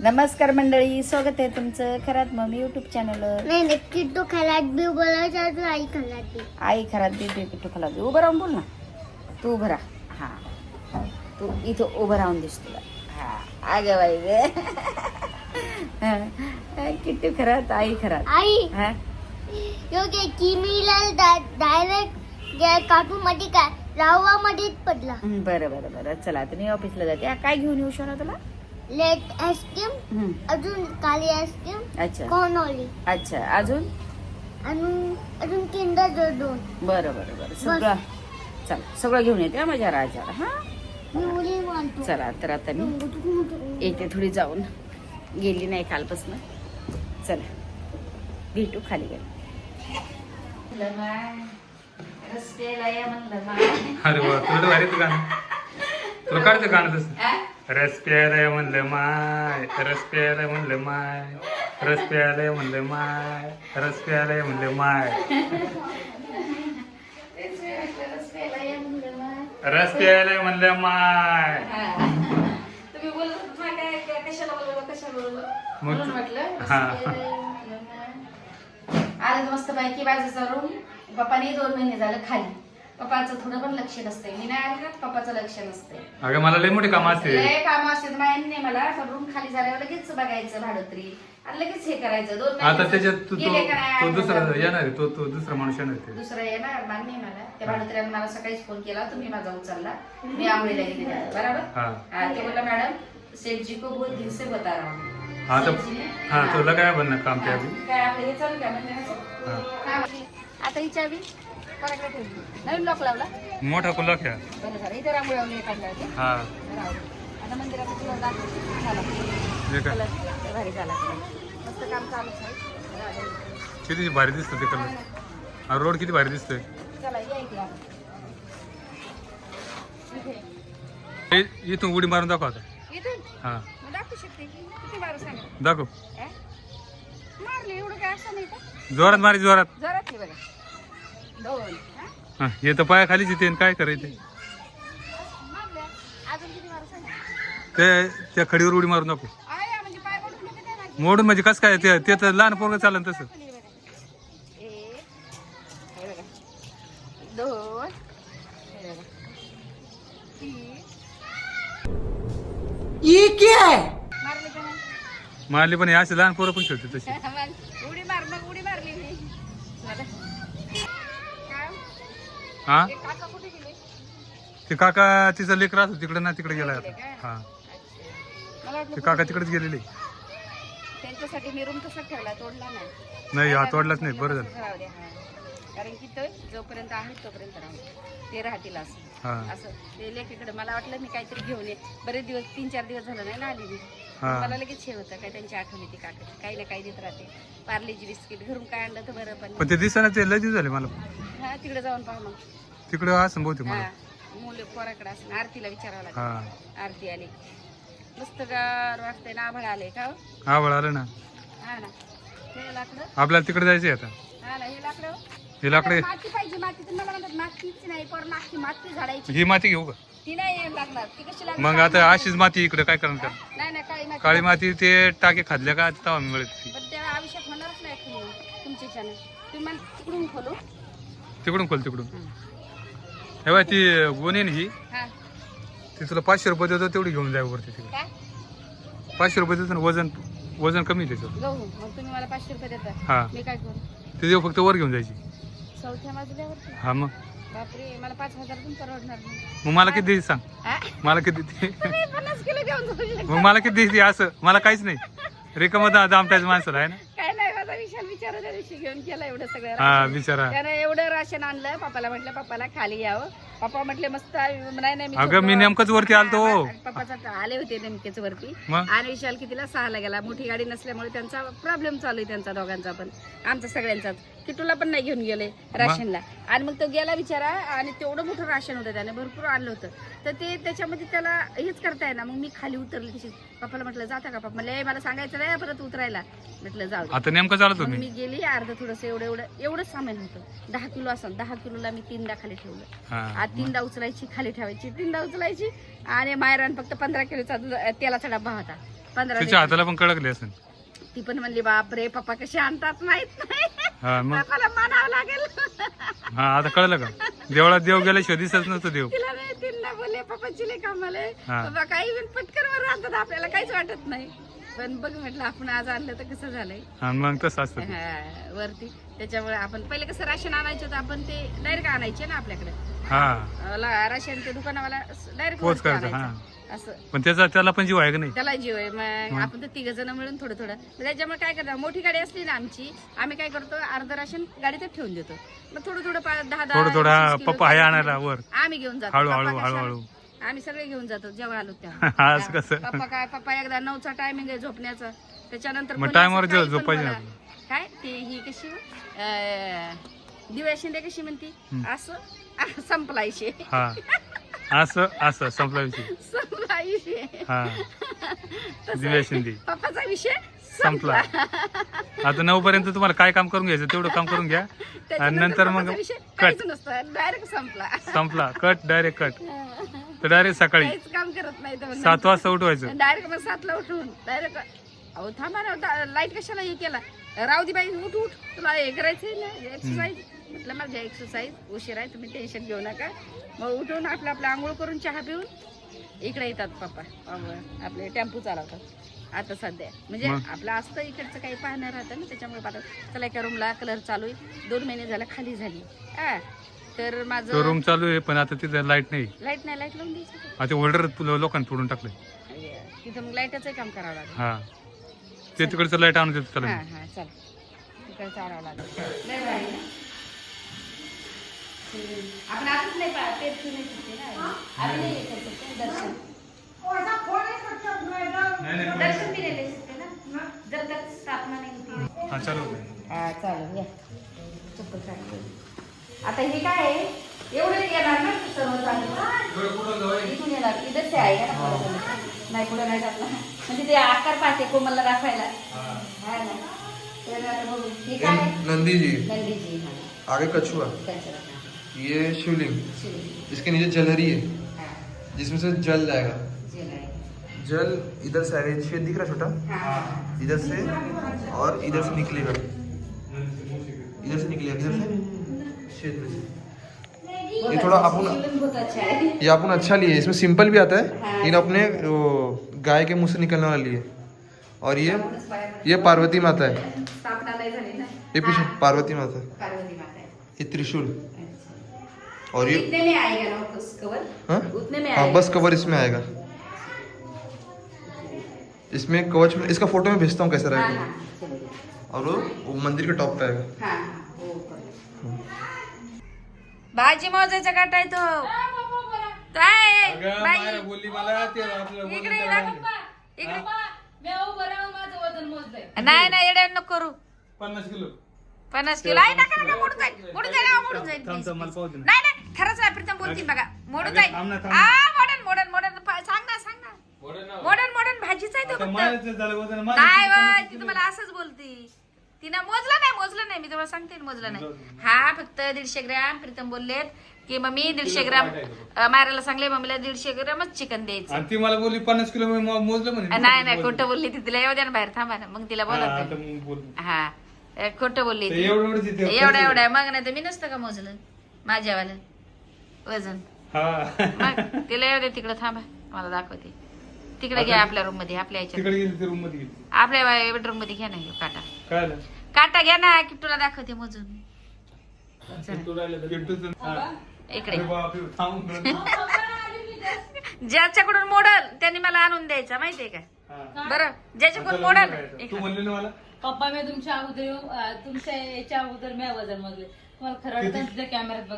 नमस्कार मंडळी स्वागत आहे तुमचं खरात मम्मी युट्यूब चॅनलवर नाही नक्की तो खराट बी बोलायचा तर आई खराट बी. आई खरात देते किट्टू खरात उभं राहून बोल ना. तू उभं राहा. हा. तू इथं उभं राहून दिस तुला. हा. आगे बाई गे. किट्टू खरात आई खरात. आई! हा? योग्य किमीला डायरेक्ट कार्टून मध्ये काय रावा मध्येच पडला. बरं बरं बरं. चला आता मी ऑफिसला जाते. काय घेऊन येऊ शकतो तुला? लेट आईस्क्रीम अजून काली आईस्क्रीम अच्छा. कॉर्नॉली अच्छा अजून? आणि अजून किंडर दोन. बरं बरं बरं. सगळं चला सगळं घेऊन येते हा माझ्या राजाला हा? मी चला तर आता मी येते थोडी जाऊन. गेली नाही कालपासून. चला भेटू खाली गेलो. रस्त्याला या म्हणलं. अरे वा तुला भारी गाणं. तुला काढतं गाणं तसं? रस प्यायला म्हणलं माय रस प्यायला म्हणलं माय रस प्यायला म्हणलं माय रस प्यायला म्हणलं माय. रस प्यायला म्हणलं माय हा. मग-. आलं मस्त पैकी बाजूचा रूम पप्पाने दोन महिने झालं खाली पप्पाचं थोडं पण लक्ष नसतंय. मी नाही आली ना पप्पाचं लक्ष नसतंय. अगं मला लय मोठी कामं असते लय काम असतात मायांनी मला पण रूम खाली झाल्यावर लगेच बघायचं भाडोत्री. आणि लगेच हे करायचं. दोन आता त्याच्यात तू गेले का नाही? दुसरा. येणार आहे. तो तो दुसरा माणूस येणार आहे. दुसरं येणार. मान्य आहे मला. त्या भाडोत्र्याने मला सकाळीच फोन केला. तुम्ही माझा उचलला. मी आंघोळीला गेले बरोबर? हा. हा ते बोला मॅडम सेठ जी को बहुत दिन से बता रहा हूँ हा तर सेठ जी ने- हा तुला काय बनणार काम ते अभी काय आपलं हे चालू काय म्हणजे हा. आता ही कोणाकडे ठेवली नवीन लॉक लावला? मोठा कुल्ला खेळ बरं झालं. इथे रांगोळी वगैरे काढल्या होती हा. आता तुला झाला. भारी झाला. मस्त काम. किती भारी दिसतं ते कलर रोड किती भारी दिसतोय. चला या इकडे आता. इथे. इथून उडी मारून दाखव आता. इथून? हा. दाखवू? मारले एवढं काय असं नाही जोरात मारी जोरात. जोरात बघा. दोन हं? हा, तर पाया खालीच येते काय करायचे? मारल्या अजून किती बारा सांगा ते त्या खडीवर उडी मारून दाखव आहे म्हणजे पाय पडून घेते काय माझी मोडून म्हणजे कसं काय ते ते तर लहान पोरग चालन तसं. पण हे बघा एक हे बघा दोन हे बघा तीन मारले का नाही मारली पण हे असे लहान पोरं पण खेळते तशी मग उडी मार मग उडी मारली मी मला काय हा? ते काका तिचा लेकर असतो तिकडे ना तिकडे गेला आता हा. ते काका तिकडेच गेलेले. त्यांच्यासाठी मी रूम तसा ठेवला तोडला नाही. नाही हा तोडलाच नाही बरं झालं तसंच राहू द्या, हा. कारण की तो जोपर्यंत आहे तोपर्यंत राहू ते राहतील असं. हा. असं. ते लेकीकडे मला वाटलं मी काहीतरी घेऊन ये. बरेच दिवस तीन चार दिवस झालं नाही ना आली मी हा. मला लगेच हे होतं काय त्यांची आठवण येते काकाची काही ना काही देत राहते. पार्लेजी बिस्किट घरून काय आणलं तर बरं पण. पण ते दिसायला ते लय दिवस झाले मला. हा तिकडे जाऊन पाहा मग. तिकडे असं बहुतेक हा मला मुलं पोराकडे असं आरतीला विचारावं लागतं. हा. आरती आली मस्त गार वाटतंय ना आभाळ आले का हो? आवड आलं ना. हा ना. हे लाकडं. आपल्याला तिकडे जायचंय आता. हा ना हे लाकडं. हे लाकडे माती पाहिजे माती. तर मला म्हणतात मातीच नाही पण माती माती झाडायची. ही माती घेऊ का? ती नाही लागणार. ती कशी लागणार? मग आता अशीच माती इकडे काय करणार? नाही नाही काळी माती काळी माती ते टाके खाल्ल्या का तवा मिळत ती पण त्या आयुष्यात होणारच नाही तुम्ही तुमच्याच्याने. तुम्ही मला तिकडून खोलू. तिकडून खोल तिकडून. हे बाय ती गोणी ना ही. हा. ती तुला पाचशे रुपये देतो तेवढी घेऊन जाय वरती तिकडे. काय? पाचशे रुपये देतो ना वजन वजन कमी आहे त्याचं जाऊ मग तुम्ही मला पाचशे रुपये देता. हा. मी काय करू? ते देऊ फक्त वर घेऊन जायची. चौथ्या हा मग. बापरे मला पाच हजार पण परवडणार नाही. मग मला किती देते सांग? मला किती देते तुम्ही पन्नास किलो घेऊन जाऊ शकता. मग मला किती देते असं मला काहीच नाही. रिकामं दा दामटायचं माणसाला आहे ना? काय नाही माझा विशाल विचार त्या दिवशी घेऊन केला एवढं सगळं हा राशन. बिचारा त्यानं एवढं राशन आणलं पप्पाला म्हटलं पप्पाला खाली यावं पप्पा म्हटले मस्त आहे. नाही नाही मी अगं, मी. नेमकंच वरती आलतो. हा, पप्पाचा आले होते नेमकेच वरती. मग? आणि विशाल कितीला? सहाला गेला. मोठी गाडी नसल्यामुळे त्यांचा प्रॉब्लेम चालू आहे त्यांचा दोघांचा पण. आमचा सगळ्यांचाच. किटूला पण नाही घेऊन गेले राशनला. आणि मग तो गेला बिचारा आणि तेवढं मोठं राशन होतं त्याने. भरपूर आणलं होतं. तर ते त्याच्यामध्ये त्याला हेच करताय ना मग मी खाली उतरली तशीच. पप्पाला म्हटलं जाता का पप्पा? म्हणले "ए, मला सांगायचं नाही परत उतरायला. म्हटलं जाऊ दे. आता नेमकं चालत मग तुम्ही? मी गेली अर्ध थोडस एवढं एवढं एवढंच सामान होतं. दहा किलो असं दहा किलोला मी तीनदा खाली ठेवलं. हा. तीनदा उचलायची खाली ठेवायची. तीनदा उचलायची आणि मायरान फक्त पंधरा किलोचा दूध- तेलाचा डब्बा होता. पंधरा तिच्या. हाताला पण कळकले असेल. ती पण म्हणली बाप रे पप्पा कसे आणतात माहीत नाही. हा मग? पप्पाला मानावं लागेल. हा आता कळलं का? देवळात देव गेल्याशिवाय दिसत नसतो देव. तिला तिला बोलले पप्पाची हा. पप्पा काही पण पटकन वर राहतात आपल्याला काहीच वाटत नाही. पण बघ म्हटलं आपण आज आणलं तर कसं झालंय? हा मग तसं असतं ते. हा, वरती. त्याच्यामुळे आपण पहिले कसं राशन आणायचं होतं आपण ते डायरेक्ट आणायचे ना आपल्याकडे. हा. राशन ते दुकानावाला डायरेक्ट पोच करायचं हा. असं. पण त्याचा त्याला पण जीव आहे का नाही? त्याला जीव आहे. मग आपण तर तिघ जण मिळून थोडं थोडं. मग त्याच्यामुळे काय करणार मोठी गाडी असली ना आमची आम्ही काय करतो अर्ध राशन गाडीतच ठेवून देतो. मग थोडं थोडं पा- दहा दहा थोडं थोडं हा, वीस किलो पप्पा आहे आणायला वर. आम्ही घेऊन जातो. हळू- पप्पा हळू- कशाला? हळू- आम्ही सगळे घेऊन जातो जेव्हा आलो आज तेव्हा कसं? पप्पा काय पप्पा एकदा नऊचा टायमिंग आहे झोपण्याचा. त्याच्यानंतर मग कोणी टायमावर असं काही पण झोपायचं बोला. आपलं. काय? ती ही कशी? अं, दिव्या शिंदे कशी म्हणती? असं आ, संपला इशे हा. असं असं संपला विषय हा. दिव्या शिंदे. पप्पाचा विषय संपला. आता नऊ पर्यंत तुम्हाला काय काम करून घ्यायचं तेवढं काम करून घ्या. आणि त्याच्यानंतर नंतर मग पप्पाचा विषय कट काहीच नसतं. डायरेक्ट संपला. संपला. कट डायरेक्ट कट तर डायरेक्ट सकाळी. काहीच काम करत नाही तर सात वाजता उठवायचं. डायरेक्ट मग सातला उठून डायरेक्ट अहो थांबा ना लाइट कशाला हे केला? राहू दे बाई उठ उठ. तुला हे करायचंय ना एक्सरसाइज म्हटलं माझ्या एक्सरसाइज उशीर आहे तुम्ही टेन्शन घेऊ नका. मग उठून आपलं आपलं आंघोळ करून चहा पिऊन इकडे येतात पप्पा. आपले टेम्पो चालवतात. आता सध्या. म्हणजे मग? आपलं असतं इकडचं काही पाहणं राहतं ना त्याच्यामुळे पाहतात. चला एका रूमला कलर चालू आहे. दोन महिने झाला खाली झाली. हा. तर तो माझं रूम चालू आहे पण आता तिथे लाइट नाही. लाइट नाही लाइट लावून द्यायची आता होल्डर लोकांनी फोडून टाकले तिथं मग लाईटच काम करावं लागेल. हा. ते तिकडचं लाइट आणून देतो हा चला. हा चल. तिकडे चालावं लागेल. लय भारी ना? हम्म. आपण आताच नाही पा पेट नाही सुटते ना. आम्ही नाही येत होतो दर्शन. दर्शन बी नाही लय सुटते ना. जर तक स्थापना नाही होती. हा चालू. आहे. हा चालेल या. चप्पल काढ. आता हे काय आहे? एवढं येणार ना सर्व चालेल इथून येणार. इथंच ते आहे ना नाही पुढे नाही टाकला म्हणजे ते आकार पाहते कोमलला दाखवायला हा. ना. तर आता बघू. हे काय आहे? नंदी जी नंदीजी आगे कछुआ. ये शिवलिंग. इसके नीचे जलहरी है। जिसमें से जल जाएगा। जल इधर से आएगा। छेद दिख रहा छोटा? हा, हा. इधर से और इधर से निकलेगा। इधर से निकलेगा इधर से। छेद में ये थोड़ा अच्छा, अपन- अच्छा ये अपन अच्छा लिए इसमें सिंपल भी आता है हाँ। लेकिन अपने वो, गाय के मुँह से निकलने वाला लिए और ये ये पार्वती माता है। ये पीछे पार्वती माता है। पार्वती माता है। ये त्रिशूल। अच्छा. और ये इतने में आएगा ना उस कवर हाँ? उतने में हाँ आएगा। बस कवर इसमें आएगा। इसमें कवच में इसका फ़ोटो मैं भेजता हूँ कैसा हाँ, रहेगा। हाँ, और वो, मंदिर के टॉप पे आएगा। हा, हा, हो. भाजी मोजायचा काटा आहे तो? काय बाई. इकडे ये ना. इकडे. नाही नाही एवढ्या नको करू. पन्नास किलो. पन्नास किलो. आहे नका नका मोडून जाईल मोडून जाईल हा, मोडून जाईल थांब, please, थांब, मला please. पाहू दे ना. नाही नाही खरंच नाही प्रीतम बोलतील बघा. मोडून अगं, जाईल थांब ना, थांब आ ना. मॉडर्न मॉडर्न मॉडर्न सांग ना सांग ना. मॉडर्न मॉडर्न भाजीच आहे तो आता फक्त. माझ्याचं झालं वजन, माझं नाही किती पन्नास ती. तुम्हाला असंच बोलती. तिनं मोजलं नाही मोजलं नाही. मी तुम्हाला सांगते ना, मोजलं नाही. हा फक्त दीडशे ग्रॅम प्रीतम बोललेत की मम्मी दीडशे ग्रॅम अं, मारायला सांगले मम्मीला दीडशे ग्रॅमच चिकन द्यायचं. आणि ती मला बोलली पन्नास किलो मी मो- मोजलं म्हणे. नाही नाही खोटं बोलली ती. तिला येऊ द्या ना बाहेर थांबा ना. मग तिला हा. मग बोल. हा अं, खोटं बोलली ते ती. एवढं एवढंच येते. एवढं एवढं मग नाही तर मी नसतं का मोजलं? माझ्यावालं. वजन. हा. मग तिला येऊ दे तिकडे थांबा. मला दाखवते. तिकडे घ्या आपल्या रूममध्ये आपल्या याच्यात. तिकडे गेली रूममध्ये गेली. आपल्या बेडरूममध्ये घ्या ना काटा. काय? झालं? काटा घ्या ना की तुला दाखवते मोजून. हा. इकडे. अरे बापरे, थांब. ज्याच्याकडून मोडल त्यांनी मला आणून द्यायचा माहितीये का? हा. बरं ज्याच्याकडून मोडल. लग्न करायचं. तू इकडे. म्हणली ना मला? पप्पा मी तुमच्या अगोदर येऊ- अं, तुमच्या याच्या अगोदर मी वजन मोजले तुम्हाला खरं वाटतं तिच्या कॅमेऱ्यात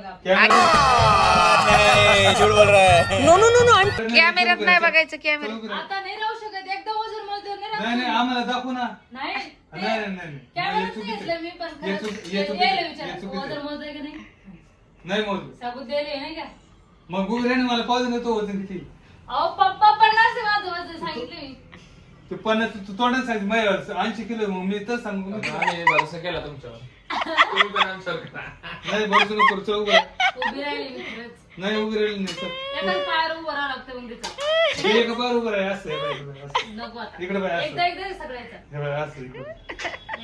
नाही बघायचं कॅमेरा आता नाही राहू शकत. एकदा वजन नाही नाही राहू नाही आम्हाला दाखवू ना. शकत. नाही नाही नाही नाही, नाही कॅमेऱ्यात हे चुकीचं घेतलं मी पण हे खरंच चुक- हे चुकीचं यायला हे विचार. चुकीचं वजन मोजलंय की नाही? नाही मोजलं. साबूत द्यायला नाही का? मग गुगऱ्याने मला पाहू दे तो वजन किती. अहो पप्पा पन्नास आहे माझं वजन सांगितलं मी. ते पन्नास तू तोंडात सांग माझ्या ऐंशी किलो मग मी तर सांगू. मी आम्ही भरोसा केला तुमच्यावर. तुम्ही पण आमच्यावर करा. नाही बरं नको करू चल उभं राहा. उभी राहिली मी खरंच. नाही उभी राहिली नाही चल. एकाच पायावर उभं राहावं लागतं मग तिचं हे एक बरोबर आहे असं आहे बाई, असं. नको आता. इकडे बाई एकदा असं एकदा सगळ्याचं. हे बाई असं इकडं.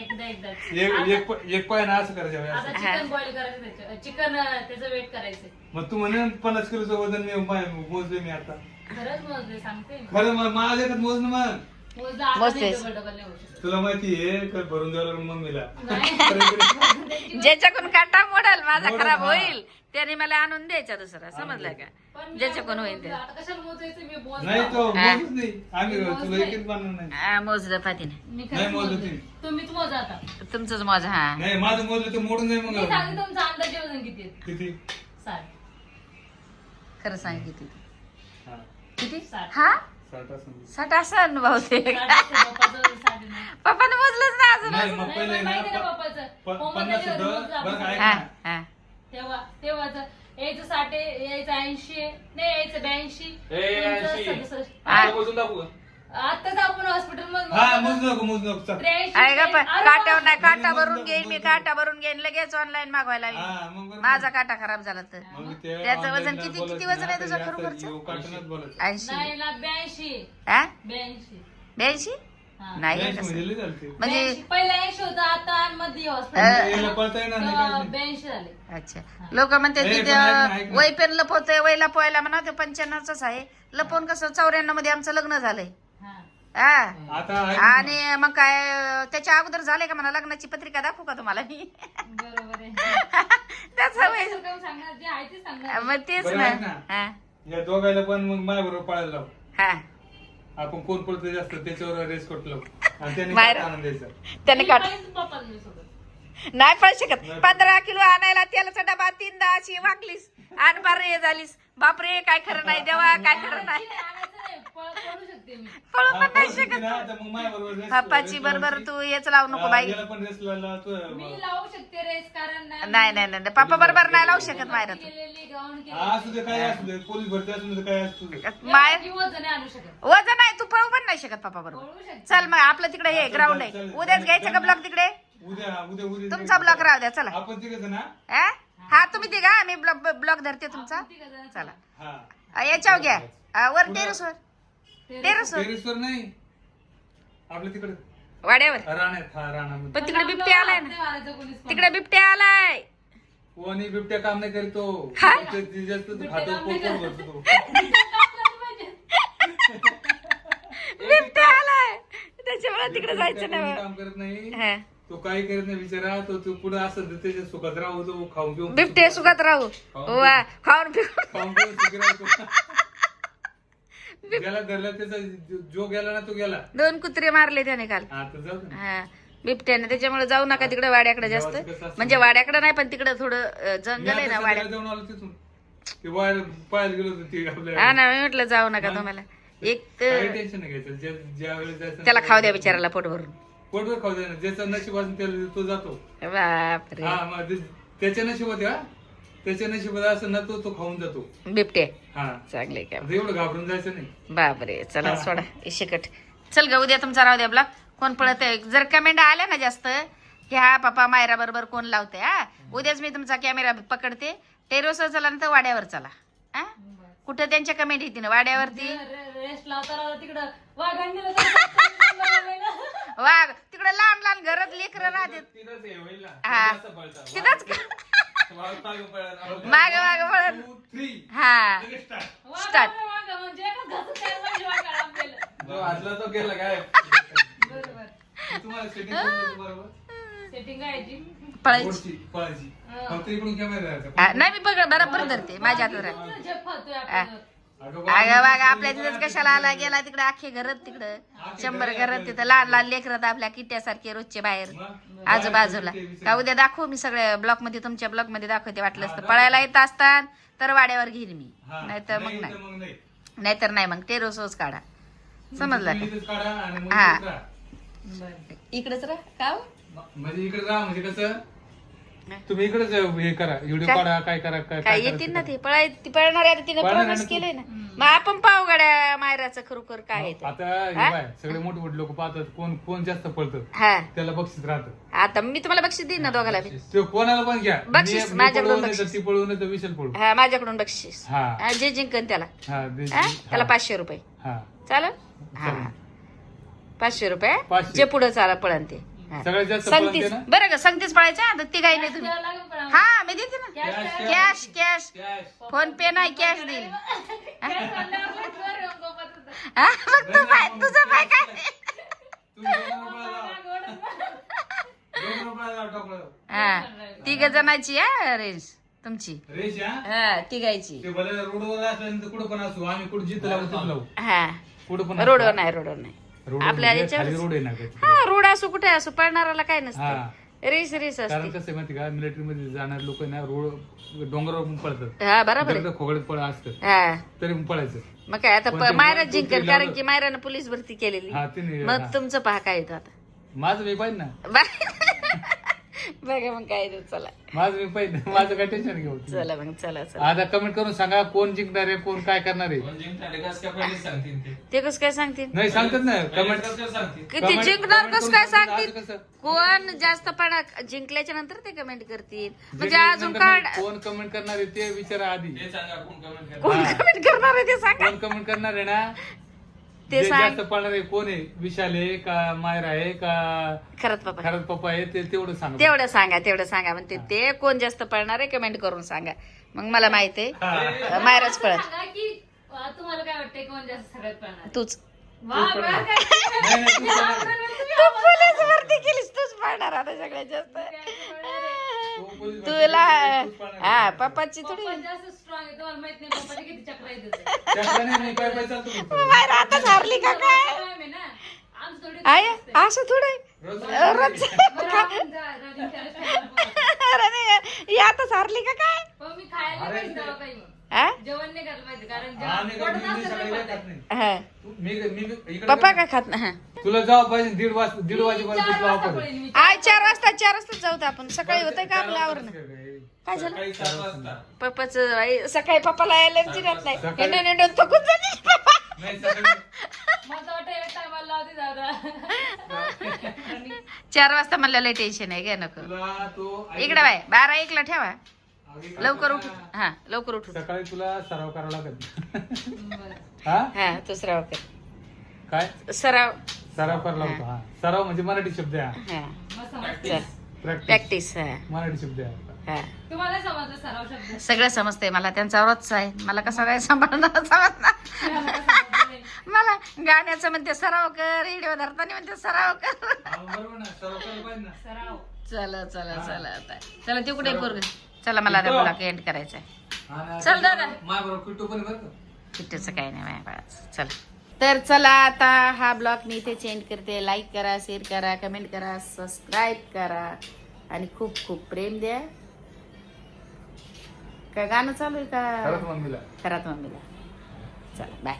एकदा एकदा. एक एक प- एक पाय ना असं करायचं बाई, आता असं. चिकन बॉईल करायचं त्याचं. चिकन त्याचं वेट करायचं. मग तू म्हणे पन्नास किलोचं वजन मी माय- मोजले मी आता. खरंच मोजले सांगते. मी. खरं मग माझ्या मोजणं मग शकत. तुला माहिती आहे का भरून द्यावं लागलं मम्मीला. ज्याच्याकडून काटा मोडल माझा मोडल, खराब हा. होईल त्याने मला आणून द्यायचा दुसरा समजलं का? ज्याच्याकडून होईल ते. आता कशाला मोजायचं? मी मोजलं. नाही तो हा. मोजच नाही. आम्ही मी तुला मोजलंय. एकच मानणार नाही. हा, मोजलं मी नाही. तुम्हीच मोजा आता. तुमचंच मोज हा. नाही माझं मोजलं तर मोडून जाईल मी मग. सांगते तुमचा अंदाजे वजन किती आहे. किती? साठ. खरं सांग किती. हा. किती? साठ. हा? साठ असं साठ असं बहुतेक. पप्पाने मोजलंच ना अजून नाही मग नाही, पहिले मला ना माहिती आहे ना प- पप्पाचं. प- पन्नास सुद्धा बरं हा ना हा तेव्हा तेव्हाच यायचं साठ यायचं ऐंशी आहे नाही यायचं ब्याऐंशी ए, तुमचं ऐंशी. सदुसष्ट. आता मोजून दाखवू का? आताच आपण हॉस्पिटल हा मोजू नको मोजू नको चल. आहे का पण काट्यावर नाही काटा भरून घेईन मी काटा भरून घेईन लगेच ऑनलाईन मागवायला हा बरोबर. माझा काटा खराब झाला तर मग ते त्याचं online वजन किती- किती वजन आहे तुझं खरोखरचं? बोलायचं. ऐंशी नाही ना ब्याऐंशी हा ब्याऐंशी ब्याऐंशी हा. नाही कसं. म्हणजे लय झालं ते. म्हणजे ब्याऐंशी. पहिला ऐंशी होता आता मध्ये अ, हॉस्पिटल याला पळता येणार नाही काय नाही. ब्याऐंशी झाले अच्छा लोक म्हणते ए, पण तिथे ऐक ना, ऐक ना. वय पेन लपवतोय वय लपवायला म्हणा ते पंच्याण्णवच आहे लपवून कसं चौऱ्याण्णवमध्ये आमचं लग्न झालंय हा. आता ऐक ना. आणि मग काय त्याच्या अगोदर झाले का मला लग्नाची पत्रिका दाखवू का तुम्हाला मी? बरोबर आहे. त्याचा वय असं काम सांगणार जे आहे ते सांगणार. मग तेच बरं ना. ऐक ना. हा. या दोघायला पण मग पळायला लाव. हा. आपण कोण पळतो जास्त त्याच्यावर रेस कट लावू. आणि त्याने बाहेर- काय आनंद द्यायचा. त्याने मी काढ पाहिजे पप्पाला मी सोबत. नाही पळू शकत. नाही. पंधरा किलो आणायला तेलाचा डबा तीनदा अशी वागलीस. आठ बार हे झालीस. बापरे काय खरं नाही. देवा काय खरं नाही. पळ- पळू शकते मी. पळू पण नाही शकते पप्पाची बरोबर. तू हेच लावू नको बाई. मी लावू शकते रेस कारण ना नाही नाही नाही पप्पा बरोबर नाही लावू शकत मायरा तू. केलेली गाऊन हा, असू दे काय असू दे पोलीस भरती असू दे काय असू दे. माय वजन नाही आणू शकत वजन आहे तू पळू पण नाही शकत पप्पा बरोबर. पळू शकते. चल मग आपलं तिकडे हे ग्राउंड आहे. उद्याच घ्यायचं का. ब्लॉक तिकडे? उद्या हा, उद्या उद्या तुमचा ब्लॉक राहू द्या चला. आपण तिघ ना हा? हा? तुम्ही ते का मी ब्लॉक ब्लॉक धरते तुमचा. चला. हा. अ, याच्यावर घ्या. अ, वर टेरेसवर टेरेसवर. टेरेसवर नाही. आपल्या तिकडे. वाड्यावर. राण्यात हा राणामध्ये पण तिकडे बिबट्या आलाय ना. तिकडे बिबट्या आलाय. कोणी बिबट्या काम नाही करीतो हा? खातो. भरतो तो. बिबट्या आलाय. त्याच्यामुळे तिकडे जायचं बिबट्या कोणी नाही. काम करत नाही. हा. तो काही करत नाही बिचारा. तो तू पुढे असं तर त्याच्या सुखात राहू तो खाऊन पिऊन बिबटे सुखात राहू. वा खाऊन पिऊन. खाऊन पिऊन सुखी राहतो गेला धरला त्याचा जो- गेला ना तो गेला. दोन कुत्रे मारले त्याने काल. हा तर जाऊ दे. हा बिबट्याने. त्याच्यामुळे जाऊ नका तिकडे वाड्याकडे जास्त. गावाचं कसं असतं? म्हणजे वाड्याकडे नाही पण तिकडे थोडं अ, मी जंगल आहे आता ना सध्याला वाड्यात. जाऊन आलो तिथून. ते वायर पाहायला गेलो होतो ते आपल्या हा ना मी म्हटलं जाऊ नका तुम्हाला. एक तर टेन्शन नाही घ्यायचं. ज्या ज्या वेळेस जायचं त्याला खाऊ द्या बिचाराला पोट भरून. खाऊ द्या ना. ज्याचा नशीब असेल त्याला तो जातो. बापरे. हा मग ते- त्याच्या नशिबात आहे, हा? त्याच्या नशिबात असं ना तो तो खाऊन जातो. बिबटे. हा. चांगले काय आता एवढं घाबरून जायचं नाही. बापरे चला सोडा. शिकट. चल ग उद्या तुमचा राहू द्या ब्लॉक कोण पळत आहे जर कमेंट आल्या ना जास्त की हा पप्पा मायरा बरोबर कोण लावते हा? उद्याच मी तुमचा कॅमेरा पकडते. टेरोसवर चला ना तर वाड्यावर चला. हा? कुठं त्यांच्या कमेंट येते ना वाड्यावरती रेस्ट लावता लावता तिकडं वाघांनीला वाघ तिकडे लहान लहान घरात लेकरं राहतात. तिथंच हे होईल ना. हा. जास्त पळतं. तिथंच वाघ मागं. माग थ्री हा. म्हणजे जी. पळायची. हा, नाही मी पकड बरोबर धरते. माझ्या हातात अगं वाघ आपल्या तिथंच कशाला आला? गेला तिकडे अख्खे घरात तिकडं. शंभर घरात तिथं. लहान लहान लेकरत आपल्या किट्यासारखे रोजचे बाहेर? आजूबाजूला. का उद्या दाखवू मी सगळ्या ब्लॉकमध्ये तुमच्या ब्लॉकमध्ये दाखवते वाटलंच तर पळायला येत असतात तर वाड्यावर घेईन मी. नाहीतर मग नाही नाहीतर नाही मग. टेरोसच काढा. समजलं तुम्ही का? इथेच काढा आणि मग हा. इकडेच राह. का हो? म्हणजे इकडे राहा म्हणजे कसं? तुम्ही इकडेच हे करा व्हिडिओ काय? काढा काय करा काय काय येतील करायचं ना ते. पळाय ती पळणार आहे तिने पळणार प्रवास ना. केलंय ना. मग आपण पाहू गाड्या मायराचं खरोखर काय आहे ते. आता हे हा? बाय सगळे मोठे मोठे लोक पाहतात कोण कोण जास्त पळतं? हा. त्याला बक्षीस राहतं. आता मी तुम्हाला बक्षीस देईन ना दोघाला बी. ते कोणाला पण घ्या. बक्षीस, मी- मी माझ्याकडून बक्षीस. ती पळवू नाही तर विशाल पळू हा माझ्याकडून बक्षीस. हा. हा, जे जिंकन त्याला. हा दे- हा? त्याला हा. पाचशे रुपये. हा. चालेल? हा. पाचशे रुपये? पाचशे. जे पुढे चाला पळण ते. सगळ्यात जास्त ना? बरं का संगतीच पळायचं? आता ती काही नाही तुम्ही द्यावं लागेल पण आम्हाला. हा मी देते ना. Cash cash. फोन पे नाही कॅश देईल. गोपात होतं. हा, मग तू पाय तुझं पाय काय? तुम्ही दोन रुपयाला लावा. दोन रुपयाला लावा टोपलं. हा तिघ जणांची हा रेंज तुमची. हा? हा तिघायची ते भले रोडवर कुठं पण असू आम्ही कुठं जिथं लावू तिथं लावू. हा. कुठं पण रोडवर नाही रोडवर नाही. आपल्या म्हणजे रोड आहे ना. हा रोड असो कुठे असो पळणाराला काय हा. नसतं. रेस रेस कारण असते. कसं आहे माहिती का? मिलिटरी मध्ये जाणारे लोक ना रोड डोंगरावर पण पळतात. हा बरोबर आहे. खोगडत पळ असतं. हा. तरी पण पळायचं. मग काय आता पण प- दोन- जिंकल कारण की मायरानं पोलीस भरती केलेली. हा मग हा. तुमचं पहा काय येतो आता. माझं पाहिजे ना. बघा मग काय चला. माझं मी पाहिजे माझं काय टेन्शन घेऊ चला मग चला चला. आता कमेंट करून सांगा कोण जिंकणार आहे कोण काय करणार आहे? कोण जिंकणार आहे कसं काय पहिलेच सांगतील ते? ते कसं काय सांगतील? नाही सांगतात ना पहिलेच कमेंट कसं काय सांगतील? किती comment- जिंकणार comment कसं करून काय सांगतील? कसं? कोण जास्त पण जिंकल्याच्या नंतर ते कमेंट करतील. म्हणजे अजून काढ कोण कमेंट करणार आहे ते विचारा आधी. ते सांगा कोण कमेंट करणार. कोण कमेंट करणार आहे ते सांगा. कोण कमेंट करणार आहे ना? ते जे सांग. जास्त पळणार आहे कोण आहे? विशाल आहे का मायरा आहे का खरंच बाबा. खरंच पप्पा आहे? ते तेवढं सांग तेवढं सांगा तेवढं सांगा. म्हणते ते कोण जास्त पळणार आहे कमेंट करून सांगा. मग मला माहीत आहे. मायराच पळत सांगा की अं, तुम्हाला काय वाटतंय कोण जास्त सगळ्यात पळणार? तूच. वा, वा, काय- नाही, नाही, तू पोलीस भरती केलीस तूच पळणार आता सगळ्यात जास्त. तुला. हा पप्पाची थोडी. पप्पा जास्त स्ट्रॉंग आहे तुम्हाला माहीत नाही पप्पाचे किती चक्र आहेत त्याचे. त्याप्रमाणे मी काय काय चालतो फक्त. मायरा आता हारली का काय? आय असं थोडं रोज ही आता हारली का काय? हा? हा. पप्पा काय- खात नाही? हा. तुला जावं पाहिजे दीड वाज दीड वाजेपर्यंत. आय चार वाजता चार वाजता जाऊ आपण. सकाळी होतंय का आपलं आवरण काय झालं? पप्पाच सकाळी पप्पाला एलर्जी राहत नाही. हिंडून हिंडून थकून जाते. चार वाजता म्हणलं लय टेन्शन आहे घ्या नको. तुला तो इकडे बाय बारा एकला ठेवा. लवकर उठ. हा लवकर उठू. सकाळी तुला सराव करावा लागत बरं. हा? हा तो सराव कर. काय? सराव. सराव करावा लागतो हा. सराव म्हणजे मराठी शब्द आहे. हा. प्रॅक्टिस प्रॅक्टिस हा. मराठी शब्द आहे. हा तुम्हाला समजलं सराव शब्द. सगळं समजतंय मला त्यांचा रोजच आहे. मला कसं काय सांभाळणार समजणार? मला गाण्याचं म्हणते सराव कर रेडिओ धरताना म्हणते सराव कर मग बरोबर ना सराव करायला पाहिजे ना. सराव. चला चला चला आता. चला तिकडे पोरग? चला मला आता ब्लॉक एंड करायचा आहे चल दादा. माझ्या बरोबर किट्टू पण आहे बरं का. किट्टूचं काही नाही माझ्या बाळाचं. चला. तर चला आता हा ब्लॉग मी इथे चेंज करते. लाईक करा शेअर करा कमेंट करा सबस्क्राईब करा. आणि खूप खूप प्रेम द्या. काय गाणं चालू आहे खरंच का मम्मीला. खरात मम्मीला. चला बाय